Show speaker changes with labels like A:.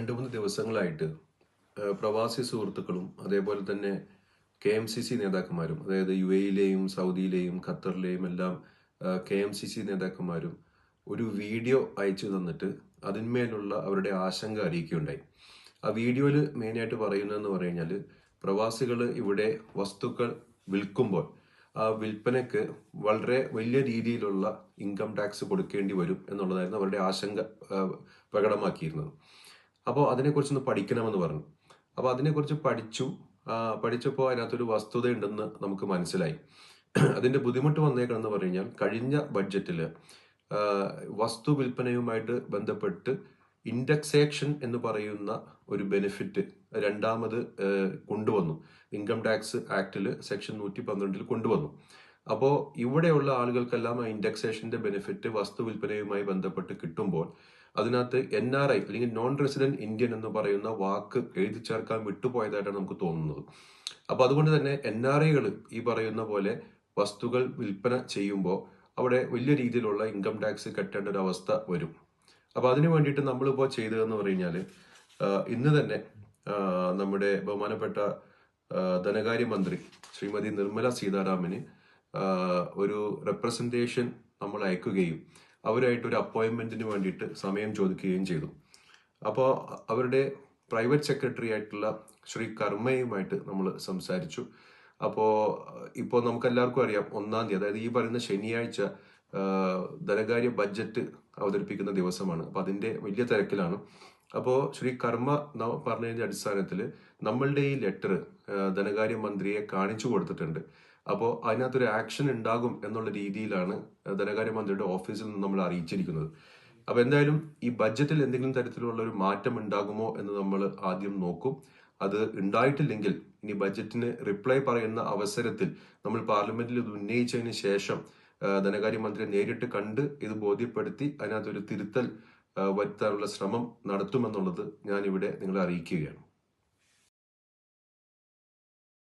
A: രണ്ട് മൂന്ന് ദിവസങ്ങളായിട്ട് പ്രവാസി സുഹൃത്തുക്കളും അതേപോലെ തന്നെ കെ എം സി സി നേതാക്കന്മാരും അതായത് യു എയിലെയും സൗദിയിലെയും ഖത്തറിലെയും എല്ലാം കെ എം സി സി നേതാക്കന്മാരും ഒരു വീഡിയോ അയച്ചു തന്നിട്ട് അതിന്മേലുള്ള അവരുടെ ആശങ്ക അറിയിക്കുകയുണ്ടായി. ആ വീഡിയോയിൽ മെയിനായിട്ട് പറയുന്നതെന്ന് പറഞ്ഞു കഴിഞ്ഞാൽ പ്രവാസികൾ ഇവിടെ വസ്തുക്കൾ വിൽക്കുമ്പോൾ ആ വിൽപ്പനയ്ക്ക് വളരെ വലിയ രീതിയിലുള്ള ഇൻകം ടാക്സ് കൊടുക്കേണ്ടി വരും എന്നുള്ളതായിരുന്നു അവരുടെ ആശങ്ക പ്രകടമാക്കിയിരുന്നത്. അപ്പോൾ അതിനെക്കുറിച്ചൊന്ന് പഠിക്കണമെന്ന് പറഞ്ഞു. അപ്പോൾ അതിനെക്കുറിച്ച് പഠിച്ചു. പഠിച്ചപ്പോൾ അതിനകത്തൊരു വസ്തുത ഉണ്ടെന്ന് നമുക്ക് മനസ്സിലായി. അതിന്റെ ബുദ്ധിമുട്ട് വന്നേക്കണമെന്ന് പറഞ്ഞു കഴിഞ്ഞാൽ കഴിഞ്ഞ ബഡ്ജറ്റിൽ വസ്തു വിൽപ്പനയുമായിട്ട് ബന്ധപ്പെട്ട് ഇൻഡെക്സേഷൻ എന്ന് പറയുന്ന ഒരു ബെനിഫിറ്റ് രണ്ടാമത് കൊണ്ടുവന്നു. ഇൻകം ടാക്സ് ആക്ടിൽ സെക്ഷൻ നൂറ്റി പന്ത്രണ്ടിൽ കൊണ്ടുവന്നു. അപ്പോൾ ഇവിടെയുള്ള ആളുകൾക്കെല്ലാം ആ ഇൻഡെക്സേഷന്റെ ബെനിഫിറ്റ് വസ്തു വിൽപ്പനയുമായി ബന്ധപ്പെട്ട് കിട്ടുമ്പോൾ അതിനകത്ത് എൻ ആർ ഐ അല്ലെങ്കിൽ നോൺ റെസിഡന്റ് ഇന്ത്യൻ എന്ന് പറയുന്ന വാക്ക് എഴുതി ചേർക്കാൻ വിട്ടുപോയതായിട്ടാണ് നമുക്ക് തോന്നുന്നത്. അപ്പോൾ അതുകൊണ്ട് തന്നെ എൻ ആർ ഐകൾ ഈ പറയുന്ന പോലെ വസ്തുക്കൾ വിൽപ്പന ചെയ്യുമ്പോൾ അവിടെ വലിയ രീതിയിലുള്ള ഇൻകം ടാക്സ് കെട്ടേണ്ട ഒരു അവസ്ഥ വരും. അപ്പോൾ അതിനു വേണ്ടിയിട്ട് നമ്മളിപ്പോൾ ചെയ്തതെന്ന് പറഞ്ഞാൽ ഇന്ന് തന്നെ നമ്മുടെ ബഹുമാനപ്പെട്ട ധനകാര്യമന്ത്രി ശ്രീമതി നിർമ്മല സീതാരാമന് ഒരു റെപ്രസെന്റേഷൻ നമ്മൾ അയക്കുകയും അവരായിട്ട് ഒരു അപ്പോയിന്റ്മെന്റിന് വേണ്ടിയിട്ട് സമയം ചോദിക്കുകയും ചെയ്തു. അപ്പോൾ അവരുടെ പ്രൈവറ്റ് സെക്രട്ടറി ആയിട്ടുള്ള ശ്രീ കർമ്മയുമായിട്ട് നമ്മൾ സംസാരിച്ചു. അപ്പോൾ ഇപ്പോൾ നമുക്കെല്ലാവർക്കും അറിയാം ഒന്നാം തീയതി അതായത് ഈ പറയുന്ന ശനിയാഴ്ച ധനകാര്യ ബഡ്ജറ്റ് അവതരിപ്പിക്കുന്ന ദിവസമാണ്. അപ്പോൾ അതിന്റെ വലിയ തിരക്കിലാണ്. അപ്പോൾ ശ്രീ കർമ്മ പറഞ്ഞതിന്റെ അടിസ്ഥാനത്തിൽ നമ്മളുടെ ഈ ലെറ്റർ ധനകാര്യ മന്ത്രിയെ കാണിച്ചു കൊടുത്തിട്ടുണ്ട്. അപ്പോൾ അതിനകത്തൊരു ആക്ഷൻ ഉണ്ടാകും എന്നുള്ള രീതിയിലാണ് ധനകാര്യമന്ത്രിയുടെ ഓഫീസിൽ നിന്ന് നമ്മൾ അറിയിച്ചിരിക്കുന്നത്. അപ്പോൾ എന്തായാലും ഈ ബഡ്ജറ്റിൽ എന്തെങ്കിലും തരത്തിലുള്ള ഒരു മാറ്റം ഉണ്ടാകുമോ എന്ന് നമ്മൾ ആദ്യം നോക്കും. അത് ഉണ്ടായിട്ടില്ലെങ്കിൽ ഇനി ബഡ്ജറ്റിന് റിപ്ലൈ പറയുന്ന അവസരത്തിൽ നമ്മൾ പാർലമെന്റിൽ ഇത് ഉന്നയിച്ചതിന് ശേഷം ധനകാര്യമന്ത്രിയെ നേരിട്ട് കണ്ട് ഇത് ബോധ്യപ്പെടുത്തി അതിനകത്തൊരു തിരുത്തൽ വരുത്താനുള്ള ശ്രമം നടത്തുമെന്നുള്ളത് ഞാനിവിടെ നിങ്ങളെ അറിയിക്കുകയാണ്.